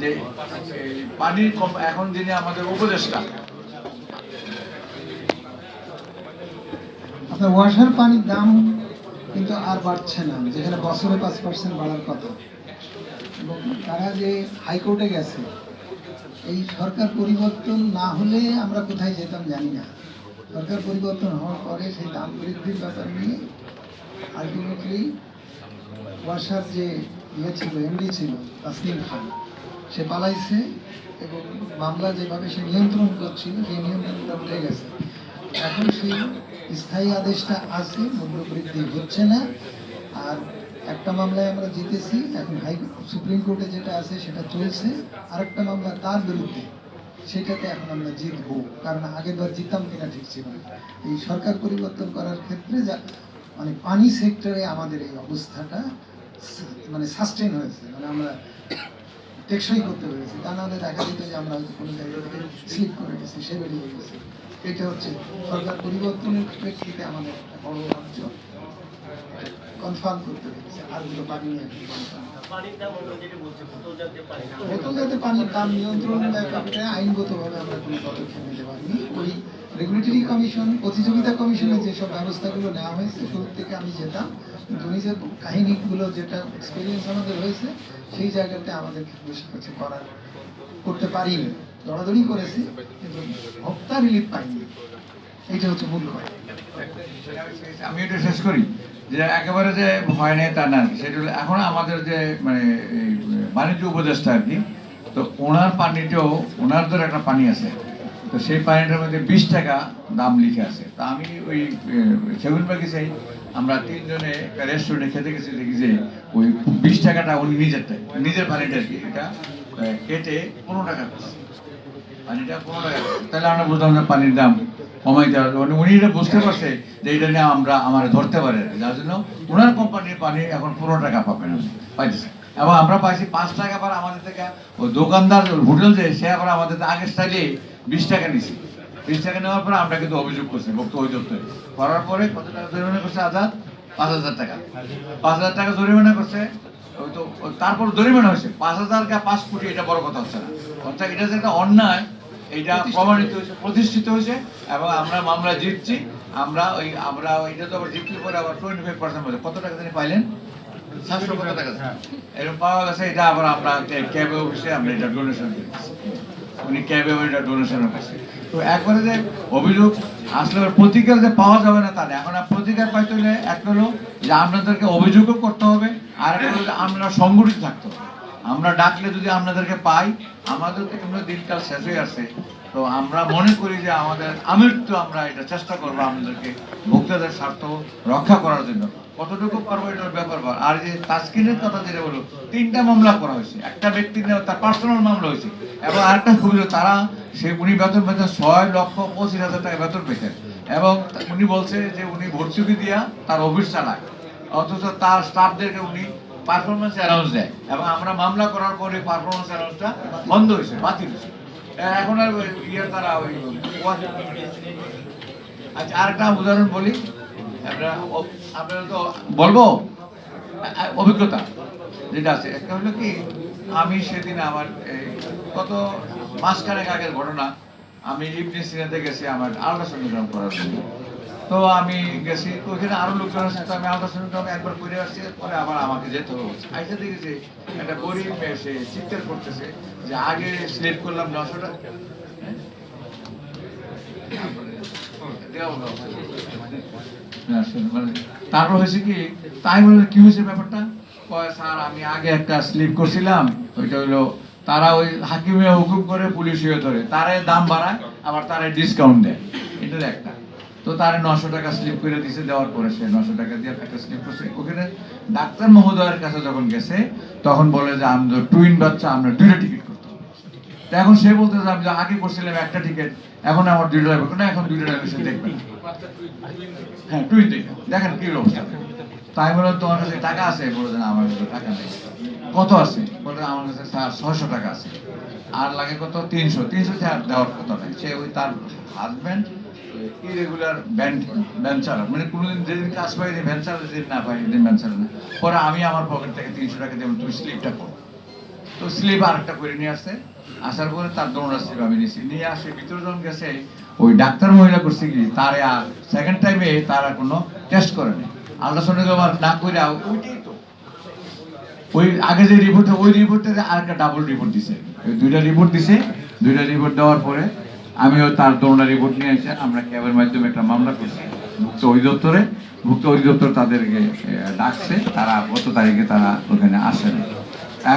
যে পানির এখন যিনি আমাদের উপদেষ্টা। আপনার পানির দাম কিন্তু আর বাড়ছে না, যেখানে বছরে পাঁচ পার্সেন্ট বাড়ার কথা। এবং তারা যে হাইকোর্টে গেছে, এই সরকার পরিবর্তন না হলে আমরা কোথায় যেতাম জানি না। সরকার পরিবর্তন হওয়ার পরে সেই দাম বৃদ্ধির ব্যাপার নিয়ে আলটিমেটলি ওয়াসার যে ইয়ে ছিল এমডি ছিল তাসলিম খান সে পালাইছে এবং মামলা যেভাবে সে নিয়ন্ত্রণ করছিল, সেই নিয়ন্ত্রণটা উঠে গেছে। এখন সেই স্থায়ী আদেশটা আছে মূল্য বৃদ্ধি হচ্ছে না। আর একটা মামলায় আমরা জিতেছি, এখন হাই সুপ্রিম কোর্টে যেটা আছে সেটা চলছে। আরেকটা মামলা তার বিরুদ্ধে, সেটাতে এখন আমরা জিতবো, কারণ আগের বার জিততাম কিনা ঠিক ছিল এই সরকার পরিবর্তন করার ক্ষেত্রে যা মানে পানি সেক্টরে আমাদের এই অবস্থাটা মানে সাস্টেন হয়েছে। মানে আমরা টেকসই করতে পেরেছি। তা নাহলে দেখা যেত যে আমরা কোনো জায়গা থেকে স্লিপ করে গেছি সে বেরিয়ে গেছি। এটা হচ্ছে সরকার পরিবর্তনের প্রেক্ষিতে আমাদের একটা বড় অঞ্চল কনফার্ম করতে পেরেছে। আর দুটো পানি নিয়ে বোতল জাতীয় পানির দাম নিয়ন্ত্রণ ব্যাপারে আইনগতভাবে আমরা কোনো পদক্ষেপ নিতে পারিনি। ওই রেগুলেটরি কমিশন প্রতিযোগিতা কমিশনের যেসব ব্যবস্থাগুলো নেওয়া হয়েছে শুরু থেকে আমি যেতাম নিজের কাহিনীগুলো যেটা এক্সপিরিয়েন্স আমাদের হয়েছে, সেই জায়গাতে আমাদের বেশি কিছু করার করতে পারিনি। দৌড়াদৌড়ি করেছি, কিন্তু ভোক্তা রিলিফ পাইনি। এইটা হচ্ছে মূল কথা। আমি এটা শেষ করি, যে একেবারে যে ভয় নেই তা না, সেটা এখন আমাদের যে মানে বাণিজ্য উপদেষ্টা আর কি, তো ওনার পানিটাও ওনার তো একটা পানি আছে। তো সেই পানিটার মধ্যে বিশ টাকা দাম লিখে আছে। তা আমি ওই সেগুন বাগিচাই আমরা তিনজনে একটা রেস্টুরেন্টে খেতে গেছি, দেখি যে ওই বিশ টাকাটা উনি নিজেরটাই নিজের পানিটা কি, এটা কেটে পনেরো টাকা পানিটা পনেরো টাকা তাহলে আমরা বুঝলাম যে পানির দাম কমাইতে হবে উনি এটা বুঝতে পারছে যে এটা নিয়ে আমরা, আমার ধরতে পারে যার জন্য ওনার কোম্পানির পানি এখন পনেরো টাকা পাবেন। পাইতেছে। এবং আমরা পাইছি পাঁচ টাকা আবার আমাদের থেকে ওই দোকানদার হোটেল যে সে আবার আমাদের আগের স্টাইলে বিশ টাকা নিছি। বিশ টাকা নেওয়ার পরে আমরা কিন্তু অভিযোগ করছি ভক্ত অধিদপ্তরে করার পরে কত টাকা জরিমানা করছে আজাদ? পাঁচ হাজার টাকা। পাঁচ হাজার টাকা জরিমানা করছে ওই তো তারপর জরিমানা হয়েছে। পাঁচ হাজার কা পাঁচ কোটি এটা বড় কথা হচ্ছে না। অর্থাৎ এটা যে একটা অন্যায় এটা প্রমাণিত হয়েছে। প্রতিষ্ঠিত হয়েছে এবং আমরা মামলা জিতছি। আমরা ওই আমরা এটা তো আবার জিতলে পরে আবার টোয়েন্টি ফাইভ পার্সেন্ট কত টাকা তিনি পাইলেন? সাতশো কত টাকা এরকম পাওয়া গেছে এটা আবার আমরা ক্যাবে অফিসে আমরা এটা ডোনেশন দিচ্ছি। উনি ক্যাবে এটা ডোনেশন করছে তো একবারে যে অভিযোগ আসলে প্রতিকার যে পাওয়া যাবে না তা এখন আর প্রতিকার পাইতে হলে একটা হলো যে আপনাদেরকে অভিযোগও করতে হবে আর হলো আমরা সংগঠিত থাকতে হবে। আমরা ডাকলে যদি আপনাদেরকে পাই আমাদের তো কিন্তু দিনকাল শেষ হয়ে আসছে তো আমরা মনে করি যে আমাদের আমৃত্যু আমরা এটা চেষ্টা করব আমাদেরকে ভোক্তাদের স্বার্থ রক্ষা করার জন্য। কতটুকু পারব এটার ব্যাপার। আর যে তাস্কিনের কথা যেটা বলো তিনটা মামলা করা হয়েছে। একটা ব্যক্তি নিয়ে তার পার্সোনাল মামলা হয়েছে। এবং আরেকটা খুবই তারা সে উনি বেতন পেতেন ছয় লক্ষ পঁচিশ হাজার টাকা বেতন পেতেন এবং উনি বলছে যে উনি ভর্তুকি দিয়া তার অফিস চালায়। অথচ তার স্টাফদেরকে উনি পারফরমেন্স অ্যানাউন্স দেয়। এবং আমরা মামলা করার পরে পারফরমেন্স অ্যানাউন্সটা বন্ধ হয়েছে, বাতিল হয়েছে। এখন আর ইয়ে তারা আচ্ছা আরেকটা উদাহরণ বলি। আমরা আপনারা তো বলব? অভিজ্ঞতা যেটা আছে। একটা হলো কি, আমি সেদিন আমার কত মাসখানেক আগের ঘটনা, আমি ইবনে সিনাতে গেছি আমার আল্ট্রাসোনোগ্রাম করার জন্য। তো আমি গেছি তো ওখানে আরও লোকজন আছে তো আমি আল্ট্রাসোনোগ্রাম একবার করে আসছি পরে আবার আমাকে যেতে হবে। আইসা দেখেছি একটা গরিব মেয়ে সে চিৎকার করতেছে যে আগে স্লিপ করলাম নশো টাকা হ্যাঁ? শোনো, মানে তারপর হয়েছে কি তাই বলে কি হয়েছে ব্যাপারটা? কয় স্যার আমি আগে একটা স্লিপ করছিলাম ওইটা হলো তারা ওই হাকিমে হুকুম করে পুলিশ হয়ে ধরে তারে দাম বাড়ায় আবার তারে ডিসকাউন্ট দেয়। এটা একটা। তো তার নশো টাকা স্লিপ করে দিছে, দেওয়ার পরে সে নশো টাকা দিয়ে একটা স্লিপ করছে। ওখানে ডাক্তার মহোদয়ের কাছে যখন গেছে, তখন বলে যে, আমি টুইন বাচ্চা, আমরা দুইটা টিকিট করতে হবে এখন সে বলতে যে, আমি আগে করছিলাম একটা টিকিট এখন আমার দুইটা লাগবে না, এখন দুইটা লাগবে সে দেখবে। হ্যাঁ টুইন দেখেন দেখেন কি অবস্থা। তাই বলে তোমার কাছে টাকা আছে? বলে যে আমার কাছে টাকা নেই। কত আছে? বলে, আমার কাছে স্যার ছয়শো টাকা আছে। আর লাগে কত? তিনশো। তিনশো দেওয়ার কথা নেই। সে ওই তার হাজব্যান্ড ইরেগুলার ব্যান্ড ভ্যান চালান মানে কোনোদিন যেদিন কাজ পাই ভ্যান চালাতে যেদিন না পাই সেদিন ভ্যান চালান না। পরে আমি আমার পকেট থেকে তিনশো টাকা দেবো তুমি স্লিপটা করো তো স্লিপ আর একটা করে নিয়ে আসছে আসার পরে তার দৌড়া স্লিপ আমি নিয়েছি। নিয়ে আসে ভিতরে যখন গেছে। ওই ডাক্তার মহিলা করছে কি, তার আর সেকেন্ড টাইমে তারা কোনো টেস্ট করেনি আল্ট্রাসোনোগ্রাফ না করে ওইটাই তো। ওই আগে যে রিপোর্ট ওই রিপোর্টে আর একটা ডাবল রিপোর্ট দিছে। দুইটা রিপোর্ট দিছে। দুইটা রিপোর্ট দেওয়ার পরে আমিও তার দৌড়া রিপোর্ট নিয়ে এসে আমরা ক্যাবের মাধ্যমে একটা মামলা করছি। ভুক্ত অধিদপ্তরে। ভুক্ত অধিদপ্তর তাদেরকে ডাকছে। তারা গত তারিখে তারা ওখানে আসেন।